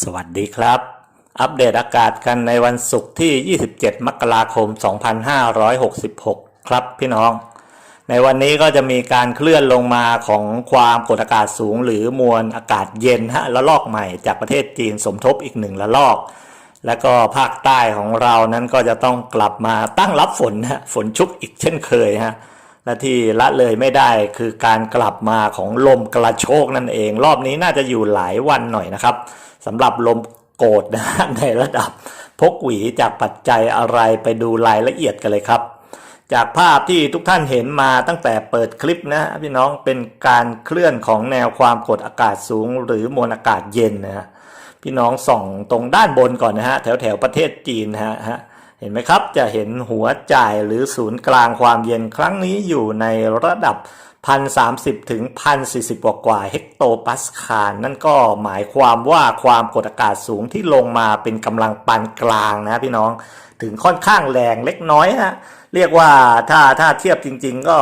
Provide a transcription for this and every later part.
สวัสดีครับ อัปเดตอากาศกันในวันศุกร์ที่ 27 มกราคม 2566 ครับพี่น้อง ในวันนี้ก็จะมีการเคลื่อนลงมาของความกดอากาศสูง หรือมวลอากาศเย็นฮะละลอกใหม่จากประเทศจีนสมทบอีกหนึ่งละลอก แล้วก็ภาคใต้ของเรานั้นก็จะต้องกลับมาตั้งรับฝนฮะฝนชุกอีกเช่นเคยฮะ และที่ละเลยไม่ได้คือการกลับมาของลมกระโชกนั่นเอง รอบนี้น่าจะอยู่หลายวันหน่อยนะครับสำหรับลมโกดนะในระดับพกหวีจากปัจจัยอะไรไปดูรายละเอียดกันเลยครับ จากภาพที่ทุกท่านเห็นมาตั้งแต่เปิดคลิปนะพี่น้องเป็นการเคลื่อนของแนวความกดอากาศสูง หรือมวลอากาศเย็นนะฮะพี่น้องส่องตรงด้านบนก่อนนะฮะแถวแถวประเทศจีนนะฮะ เห็นไหมครับ จะเห็นหัวจ่ายหรือศูนย์กลางความเย็นครั้งนี้อยู่ในระดับ 1,030 ถึง 1,040 กว่ากว่าเฮกโตปาสคาลนั่นก็หมายความว่าความกดอากาศสูงที่ลงมาเป็นกำลังปานกลางนะพี่น้อง ถึงค่อนข้างแรงเล็กน้อยฮะ เรียกว่าถ้าถ้าเทียบจริง ๆ ก็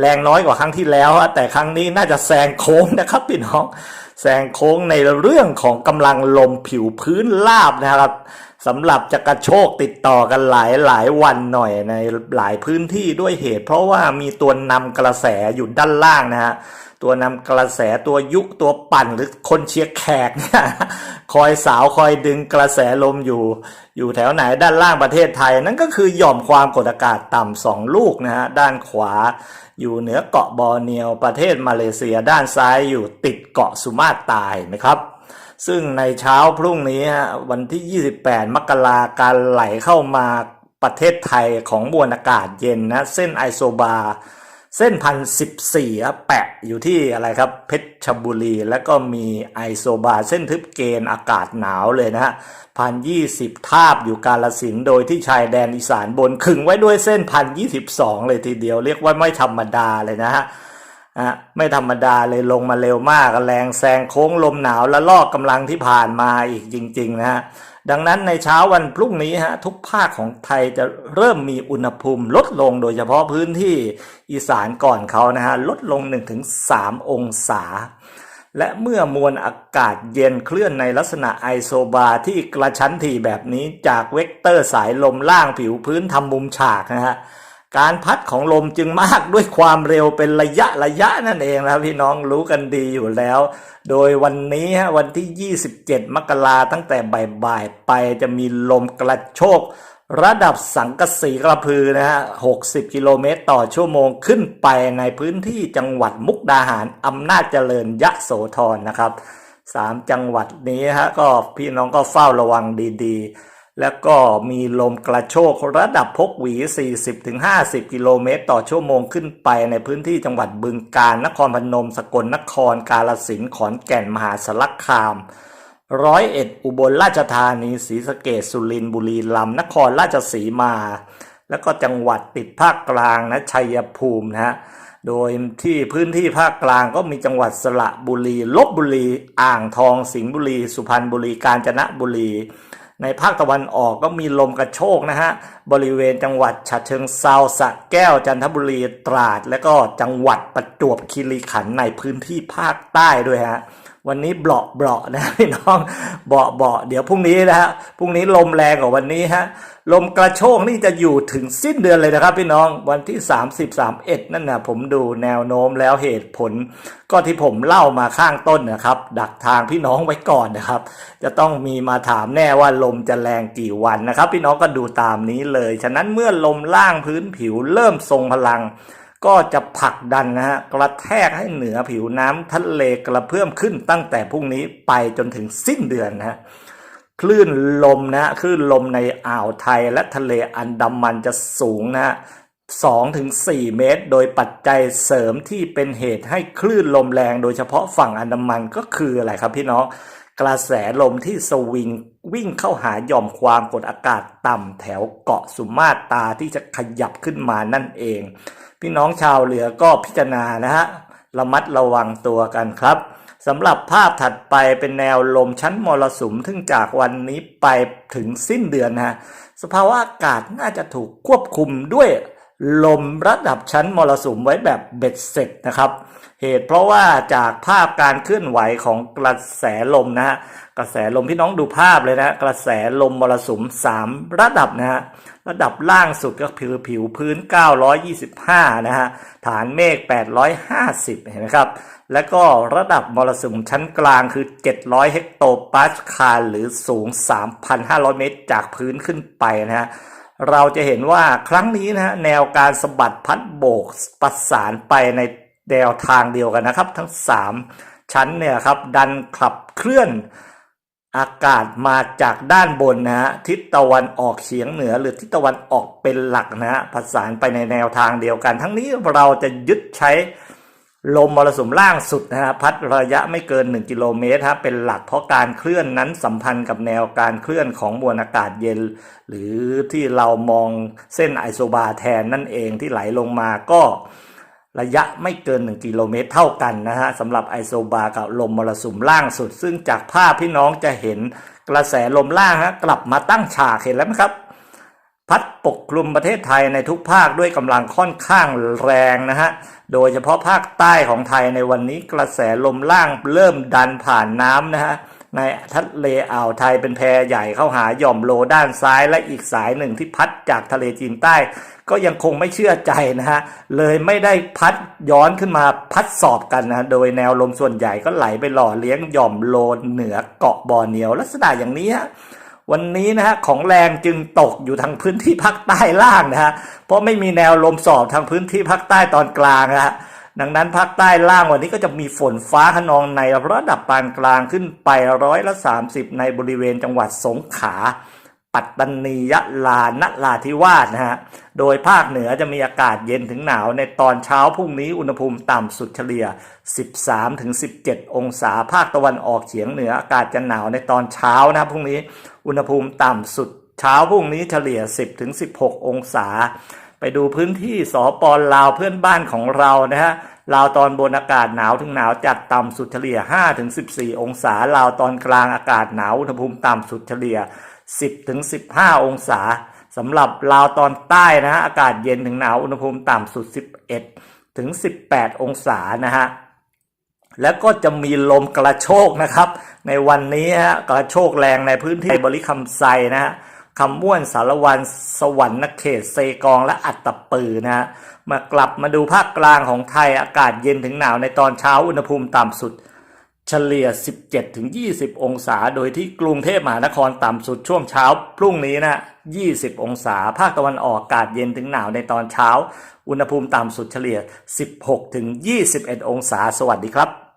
แรงน้อยกว่าครั้งที่แล้ว แต่ครั้งนี้น่าจะแซงโค้งนะครับพี่น้องแซงโค้งในเรื่องของกำลังลมผิวพื้นราบนะครับสำหรับจะกระโชกติดต่อกันหลายหลายวันหน่อยในหลายพื้นที่ด้วยเหตุ เพราะว่ามีตัวนำกระแสอยู่ด้านล่างนะฮะ ตัวนำกระแสตัวยุตัวปั่นหรือคนเชียร์แขกเนี่ยคอยสาวคอยดึงกระแสลมอยู่ อยู่แถวไหนด้านล่างประเทศไทย นั่นก็คือหย่อมความกดอากาศต่ำสองลูกนะฮะด้านขวา อยู่เหนือเกาะบอร์เนียวประเทศมาเลเซีย ด้านซ้ายอยู่ติดเกาะสุมาตราเห็นไหมครับซึ่งในเช้าพรุ่งนี้วันที่ 28 มกราการไหลเข้ามาประเทศไทยของมวลอากาศเย็นนะเส้นไอโซบา เส้นพันสิบสี่แปะอยู่ที่อะไรครับเพชรบุรี แล้วก็มีไอโซบาเส้นทึบเกณฑ์อากาศหนาวเลยนะฮะพันยี่สิบทาบอยู่กาลสินธุ์โดยที่ชายแดนอีสานบนขึงไว้ด้วยเส้นพันยี่สิบสองเลยทีเดียวเรียกว่าไม่ธรรมดาเลยนะฮะอะไม่ธรรมดาเลยลงมาเร็วมากแรงแซงโค้งลมหนาวและลอกกำลังที่ผ่านมาอีกจริง ๆ นะฮะ ดังนั้นในเช้าวันพรุ่งนี้ฮะทุกภาคของไทยจะเริ่มมีอุณหภูมิลดลงโดยเฉพาะพื้นที่อีสานก่อนเขานะฮะลดลง 1-3 องศา และเมื่อมวลอากาศเย็นเคลื่อนในลักษณะไอโซบาที่กระชั้นถี่แบบนี้จากเวกเตอร์สายลมล่างผิวพื้นทำมุมฉากนะฮะ การพัดของลมจึงมากด้วยความเร็วเป็นระยะระยะนั่นเองนะพี่น้องรู้กันดีอยู่แล้ว โดยวันนี้ฮะวันที่ 27 มกราตั้งแต่บ่ายๆไปจะมีลมกระโชกระดับสังกะสีกระพือนะฮะ 60 กิโลเมตรต่อชั่วโมงขึ้นไปในพื้นที่จังหวัดมุกดาหารอำนาจเจริญยะโสธรนะครับสามจังหวัดนี้ฮะก็พี่น้องก็เฝ้าระวังดีๆ แล้วก็มีลมกระโชกระดับพกหวี 40-50 กิโลเมตร ต่อชั่วโมงขึ้นไปในพื้นที่จังหวัดบึงกาฬนครพนม สกลนคร กาฬสินธุ์ขอนแก่น มหาสารคาม ร้อยเอ็ด อุบลราชธานี ศรีสะเกษสุรินทร์ บุรีรัมย์ นครราชสีมา แล้วก็จังหวัดติดภาคกลางนะ ชัยภูมินะฮะ โดยที่พื้นที่ภาคกลางก็มีจังหวัดสระบุรี ลบบุรี อ่างทอง สิงห์บุรี สุพรรณบุรี กาญจนบุรี ในภาคตะวันออกก็มีลมกระโชกนะฮะ บริเวณจังหวัดฉะเชิงเซาสระแก้วจันทบุรีตราด และก็จังหวัดประจวบคีรีขันธ์ในพื้นที่ภาคใต้ด้วยฮะวันนี้เบาะเบาะนะพี่น้องเบาะเบาะเดี๋ยวพรุ่งนี้นะฮะพรุ่งนี้ลมแรงกว่าวันนี้ฮะ ลมกระโชกนี่จะอยู่ถึงสิ้นเดือนเลยนะครับ พี่น้องวันที่ 30 31 นั่นนะผมดูแนวโน้มแล้วเหตุผล ก็ที่ผมเล่ามาข้างต้นนะครับ ดักทางพี่น้องไว้ก่อนนะครับ จะต้องมีมาถามแน่ว่าลมจะแรงกี่วันนะครับ พี่น้องก็ดูตามนี้เลย ฉะนั้นเมื่อลมล่างพื้นผิวเริ่มทรงพลัง ก็จะผลักดันนะฮะกระแทกให้เหนือผิวน้ำทะเลกระเพื่อมขึ้นตั้งแต่พรุ่งนี้ไปจนถึงสิ้นเดือนนะฮะ คลื่นลมนะคลื่นลมในอ่าวไทยและทะเลอันดามันจะสูงนะฮะ2ถึง4เมตร โดยปัจจัยเสริมที่เป็นเหตุให้คลื่นลมแรงโดยเฉพาะฝั่งอันดามันก็คืออะไรครับพี่น้องกระแสลมที่สวิงวิ่งเข้าหาหย่อมความกดอากาศต่ำแถวเกาะสุมาตราที่จะขยับขึ้นมานั่นเอง พี่น้องชาวเรือก็พิจารณานะฮะ ระมัดระวังตัวกันครับสำหรับภาพถัดไปเป็นแนวลมชั้นมรสุมทึ่งจากวันนี้ไปถึงสิ้นเดือนนะฮะสภาวะอากาศน่าจะถูกควบคุมด้วย ลมระดับชั้นมรสุมไว้แบบเบ็ดเสร็จนะครับ เหตุเพราะว่าจากภาพการเคลื่อนไหวของกระแสลมนะฮะกระแสลมพี่น้องดูภาพเลยนะ กระแสลมมรสุม 3 ระดับนะฮะระดับล่างสุดก็คือผิวพื้น 925 นะฮะฐานเมฆ 850 เห็นไหมครับ แล้วก็ระดับมรสุมชั้นกลางคือ 700 เฮกโตปาสคาลหรือสูง 3,500 เมตร จากพื้นขึ้นไปนะฮะ เราจะเห็นว่าครั้งนี้นะฮะแนวการสะบัดพัดโบกประสานไปในแนวทางเดียวกันนะครับ ทั้ง 3 ชั้นเนี่ยครับดันขับเคลื่อนอากาศมาจากด้านบนนะฮะทิศตะวันออกเฉียงเหนือ หรือทิศตะวันออกเป็นหลักนะฮะประสานไปในแนวทางเดียวกัน ทั้งนี้เราจะยึดใช้ ลมมรสุมล่างสุดนะฮะพัดระยะไม่เกิน 1 กิโลเมตรฮะเป็นหลักเพราะการเคลื่อนนั้นสัมพันธ์กับแนวการเคลื่อนของมวลอากาศเย็น หรือที่เรามองเส้นไอโซบาแทนนั่นเองที่ไหลลงมาก็ระยะไม่เกิน 1 กิโลเมตรเท่ากันนะฮะสำหรับไอโซบากับลมมรสุมล่างสุด ซึ่งจากภาพพี่น้องจะเห็นกระแสลมล่างฮะกลับมาตั้งฉากเห็นแล้วไหมครับ พัดปกคลุมประเทศไทยในทุกภาคด้วยกำลังค่อนข้างแรงนะฮะ โดยเฉพาะภาคใต้ของไทยในวันนี้กระแสลมล่างเริ่มดันผ่านน้ำนะฮะในทะเลอ่าวไทยเป็นแพใหญ่เข้าหาหย่อมโลด้านซ้ายและอีกสายหนึ่งที่พัดจากทะเลจีนใต้ ก็ยังคงไม่เชื่อใจนะฮะ เลยไม่ได้พัดย้อนขึ้นมาพัดสอบกันนะโดยแนวลมส่วนใหญ่ก็ไหลไปหล่อเลี้ยงหย่อมโลเหนือเกาะบอร์เนียวลักษณะอย่างนี้ฮะ วันนี้นะฮะของแรงจึงตกอยู่ทางพื้นที่ภาคใต้ล่างนะฮะเพราะไม่มีแนวลมสอบทางพื้นที่ภาคใต้ตอนกลางนะฮะดังนั้นภาคใต้ล่างวันนี้ก็จะมีฝนฟ้าขนองในระดับปานกลางขึ้นไปร้อยละ30 ในบริเวณจังหวัดสงขลา ปัตตานียะลานราธิวาสนะฮะ โดยภาคเหนือจะมีอากาศเย็นถึงหนาวในตอนเช้าพรุ่งนี้อุณหภูมิต่ำสุดเฉลี่ย 13-17 องศา ภาคตะวันออกเฉียงเหนืออากาศจะหนาวในตอนเช้านะพรุ่งนี้ อุณหภูมิต่ำสุดเช้าพรุ่งนี้เฉลี่ย 10-16 องศา ไปดูพื้นที่สปอลาวเพื่อนบ้านของเรานะฮะลาวตอนบนอากาศหนาวถึงหนาวจัดต่ำสุดเฉลี่ย 5-14 องศา ลาวตอนกลางอากาศหนาวอุณหภูมิต่ำสุดเฉลี่ย 10-15 องศาสำหรับลาวตอนใต้นะฮะอากาศเย็นถึงหนาวอุณหภูมิต่ำสุด 11ถึง18 องศานะฮะแล้วก็จะมีลมกระโชกนะครับ ในวันนี้ฮะกระโชกแรงในพื้นที่บริคำไซนะฮะคำม่วนสารวันสวรรค์เขตเซกองและอัตตปือนะฮะมากลับมาดูภาคกลางของไทยอากาศเย็นถึงหนาวในตอนเช้าอุณหภูมิต่ำสุด เฉลี่ย 17-20 องศา โดยที่กรุงเทพมหานครต่ำสุดช่วงเช้า พรุ่งนี้นะ 20 องศา ภาคตะวันออกอากาศเย็นถึงหนาวในตอนเช้า อุณหภูมิต่ำสุดเฉลี่ย 16-21 องศา สวัสดีครับ